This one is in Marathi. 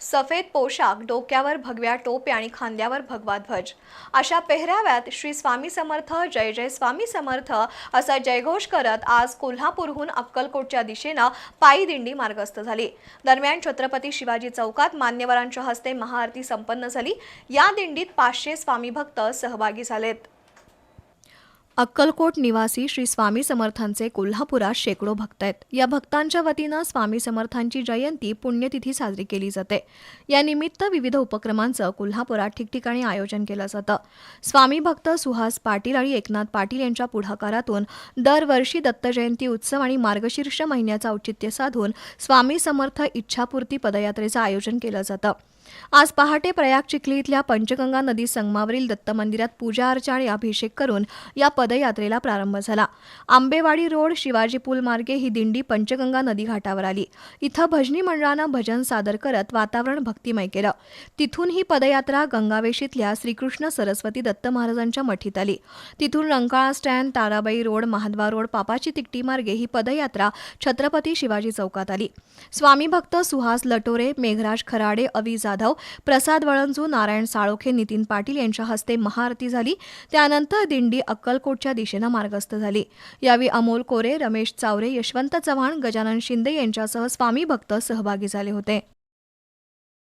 सफेद पोशाख डोक्यावर भगव्या टोप्या आणि खांद्यावर भगवा ध्वज. अशा पेहराव्यात श्री स्वामी समर्थ जय जय स्वामी समर्थ असा जयघोष करत आज कोल्हापूरहून अक्कलकोटच्या दिशेनं पायी दिंडी मार्गस्थ झाली. दरम्यान छत्रपती शिवाजी चौकात मान्यवरांच्या हस्ते महाआरती संपन्न झाली. या दिंडीत पाचशे स्वामी भक्त सहभागी झालेत. अक्कलकोट निवासी श्री स्वामी समर्थांचे कोल्हापुरात शेकडो भक्त आहेत. या भक्तांच्या वतीनं स्वामी समर्थांची जयंती पुण्यतिथी साजरी केली जाते. या निमित्त विविध उपक्रमांचं कोल्हापुरात ठिकठिकाणी आयोजन केलं जातं. स्वामी भक्त सुहास पाटील आणि एकनाथ पाटील यांच्या पुढाकारातून दरवर्षी दत्त जयंती उत्सव आणि मार्गशीर्ष महिन्याचं औचित्य साधून स्वामी समर्थ इच्छापूर्ती पदयात्रेचं आयोजन केलं जातं. आज पहाटे प्रयाग चिखली इथल्या पंचगंगा नदी संगमावरील दत्त मंदिरात पूजा अर्चा आणि अभिषेक करून या पदयात्रेला प्रारंभ झाला. आंबेवाडी रोड शिवाजी पूल मार्गे ही दिंडी पंचगंगा नदी घाटावर आली. इथं भजनी मंडळानं भजन सादर करत वातावरण भक्तिमय केलं. तिथून ही पदयात्रा गंगावेशीतल्या श्रीकृष्ण सरस्वती दत्त महाराजांच्या मठीत आली. तिथून Rankala stand Tarabai road Mahadwar road Papachi Tikti मार्गे ही पदयात्रा छत्रपती शिवाजी चौकात आली. स्वामी भक्त सुहास लटोरे मेघराज खराडे अवी जाधव प्रसाद वळंजू नारायण साळोखे नितीन पाटील यांच्या हस्ते महाआरती झाली. त्यानंतर दिंडी अक्कलकोट अक्कलकोटच्या दिशेनं मार्गस्थ झाली. यावेळी अमोल कोरे रमेश चावरे यशवंत चव्हाण गजानन शिंदे यांच्यासह स्वामी भक्त सहभागी झाले होते.